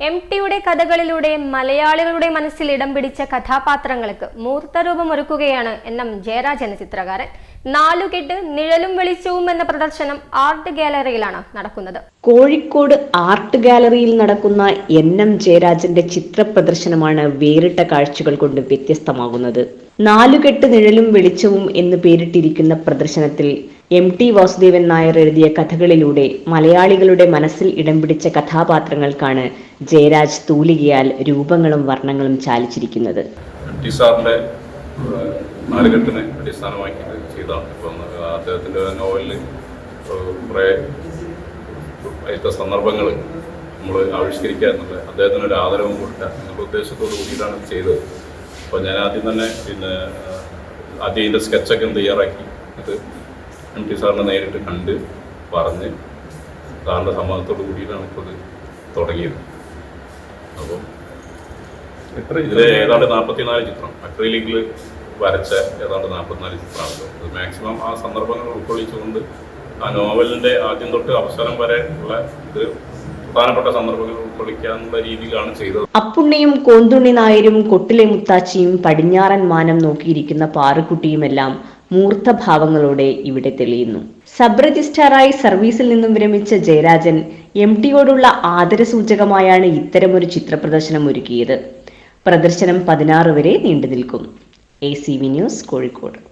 M ടിയുടെ കഥകളിലൂടെ മലയാളികളുടെ മനസ്സിൽ ഇടം പിടിച്ച കഥാപാത്രങ്ങൾക്ക് മൂർത്തരൂപം ഒരുക്കുകയാണ് എം ജയരാജ് എന്ന ചിത്രകാരൻ. നാലുകെട്ട് നിഴലും വെളിച്ചവും എന്ന പ്രദർശനം ആർട്ട് ഗാലറിയിലാണ് നടക്കുന്നത്. കോഴിക്കോട് ആർട്ട് ഗാലറിയിൽ നടക്കുന്ന എൻ എം ജയരാജന്റെ ചിത്ര പ്രദർശനമാണ് വേറിട്ട കാഴ്ചകൾ കൊണ്ട് വ്യത്യസ്തമാകുന്നത്. നാലുകെട്ട് നിഴലും വെളിച്ചവും എന്ന് പേരിട്ടിരിക്കുന്ന പ്രദർശനത്തിൽ എം ടി വാസുദേവൻ നായർ എഴുതിയ കഥകളിലൂടെ മലയാളികളുടെ മനസ്സിൽ ഇടം പിടിച്ച കഥാപാത്രങ്ങൾക്കാണ് ജയരാജ് തൂലികയാൽ രൂപങ്ങളും വർണങ്ങളും ചാലിച്ചിരിക്കുന്നത്. നാലുകെട്ടിനെ അടിസ്ഥാനമാക്കി സന്ദർഭങ്ങൾ നമ്മൾ ആവിഷ്കരിക്കുക എന്നുള്ളത് അദ്ദേഹത്തിന് ഒരു ആദരവും കൊടുക്കുക എന്നുള്ള ഉദ്ദേശത്തോട് കൂടിയിട്ടാണ് ചെയ്തത്. അപ്പോൾ ഞാൻ ആദ്യം തന്നെ പിന്നെ ആദ്യം ഇതിന്റെ സ്കെച്ചൊക്കെ തയ്യാറാക്കി അത് എം ടി സാറിനെ നേരിട്ട് കണ്ട് പറഞ്ഞ് സാറിന്റെ സമ്മതത്തോട് കൂടിയിട്ടാണ് ഇപ്പോൾ ഇത് തുടങ്ങിയത്. അപ്പം ഇതിൽ ഏതാണ്ട് നാൽപ്പത്തിനാല് ചിത്രം. അക്രലിക്കിൽ വരച്ച ഏതാണ്ട് നാൽപ്പത്തിനാല് ചിത്രമാണ് അത് മാക്സിമം ആ സന്ദർഭങ്ങൾ ഉൾക്കൊള്ളിച്ചുകൊണ്ട് ആ നോവലിന്റെ ആദ്യം തൊട്ട് അവസരം വരെ ഉള്ള ഇത് പ്രധാനപ്പെട്ട സന്ദർഭങ്ങൾ രീതിയിലാണ് ചെയ്തത്. അപ്പുണ്ണിയും കോന്തുണ്ണി നായരും കൊട്ടിലെ മുത്താച്ചിയും പടിഞ്ഞാറൻ മാനം നോക്കിയിരിക്കുന്ന പാറുക്കുട്ടിയുമെല്ലാം മൂർത്തഭാവങ്ങളോടെ ഇവിടെ തെളിയുന്നു. സബ് രജിസ്ട്രാറായി സർവീസിൽ നിന്നും വിരമിച്ച ജയരാജൻ എം ടിയോടുള്ള ആദരസൂചകമായാണ് ഇത്തരമൊരു ചിത്രപ്രദർശനം ഒരുക്കിയത്. പ്രദർശനം പതിനാറ് വരെ നീണ്ടു നിൽക്കും A C V news Kozhikode.